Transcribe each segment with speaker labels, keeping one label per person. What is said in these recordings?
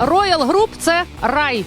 Speaker 1: Royal Group – це рай.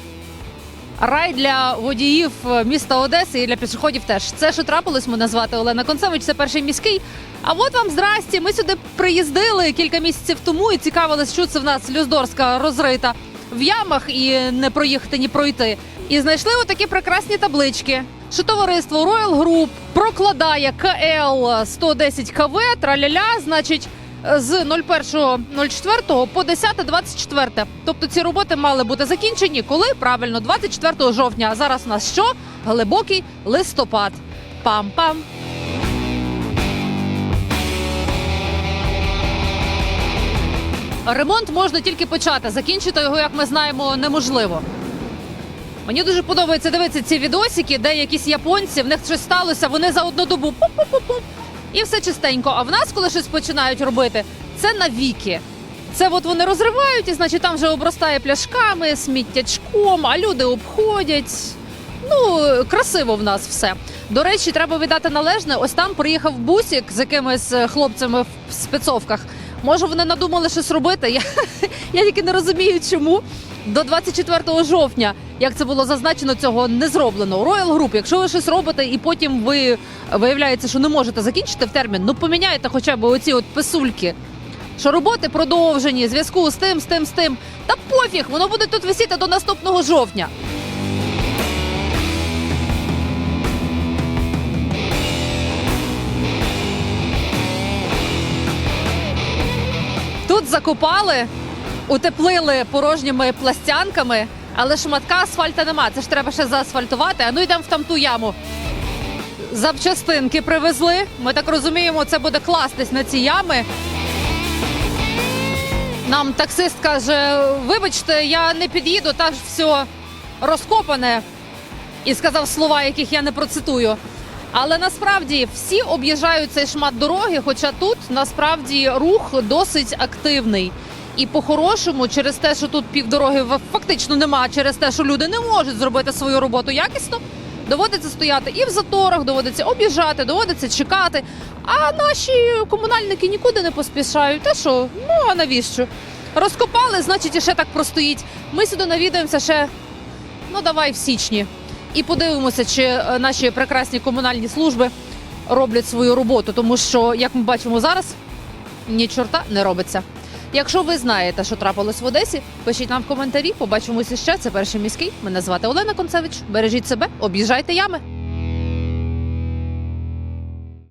Speaker 1: Рай для водіїв е, міста Одеси і для пішоходів теж. Це що трапилось, мене звати Олена Концевич, це перший міський. А от вам здрасті. Ми сюди приїздили кілька місяців тому і цікавились, що це в нас Люздорська розрита в ямах і не проїхати, ні пройти. І знайшли отакі прекрасні таблички. Що товариство Royal Group прокладає КЛ 110 КВ, траляля, значить, з 01.04 по 10.24. Тобто ці роботи мали бути закінчені коли правильно 24 жовтня. А зараз у нас що? Глибокий листопад. Пам-пам. Ремонт можна тільки почати. Закінчити його, як ми знаємо, неможливо. Мені дуже подобається дивитися ці відосики, де якісь японці, в них щось сталося, вони за одну добу і все чистенько. А в нас, коли щось починають робити, це навіки. Це от вони розривають, і значить там вже обростає пляшками, сміттячком, а люди обходять. Ну, красиво в нас все. До речі, треба віддати належне. Ось там приїхав бусік з якимись е, хлопцями в спецовках. Може, вони надумали щось робити. Я, я тільки не розумію, чому. До 24 жовтня, як це було зазначено, цього не зроблено. Royal Group, якщо ви щось робите і потім ви виявляється, що не можете закінчити в термін, ну поміняйте хоча б оці от писульки. Що роботи продовжені, зв'язку з тим, з тим, з тим. Та пофіг, воно буде тут висіти до наступного жовтня. Тут закопали, утеплили порожніми пластянками, але шматка асфальта нема. Це ж треба ще заасфальтувати. А ну йдемо в там ту яму. Запчастинки привезли. Ми так розуміємо, це буде кластись на ці ями. Нам таксист каже: вибачте, я не під'їду, та ж все розкопане. І сказав слова, яких я не процитую. Але насправді всі об'їжджають цей шмат дороги, хоча тут насправді рух досить активний. І по-хорошому, через те, що тут півдороги фактично нема, через те, що люди не можуть зробити свою роботу якісно, доводиться стояти і в заторах, доводиться об'їжджати, доводиться чекати. А наші комунальники нікуди не поспішають. Та що? Ну а навіщо? Розкопали, значить, і ще так простоїть. Ми сюди навідаємося ще, ну давай в січні. І подивимося, чи е, наші прекрасні комунальні служби роблять свою роботу, тому що, як ми бачимо зараз, ні чорта не робиться. Якщо ви знаєте, що трапилось в Одесі, пишіть нам в коментарі. Побачимося ще. Це перший міський. Мене звати Олена Концевич. Бережіть себе, об'їжджайте ями.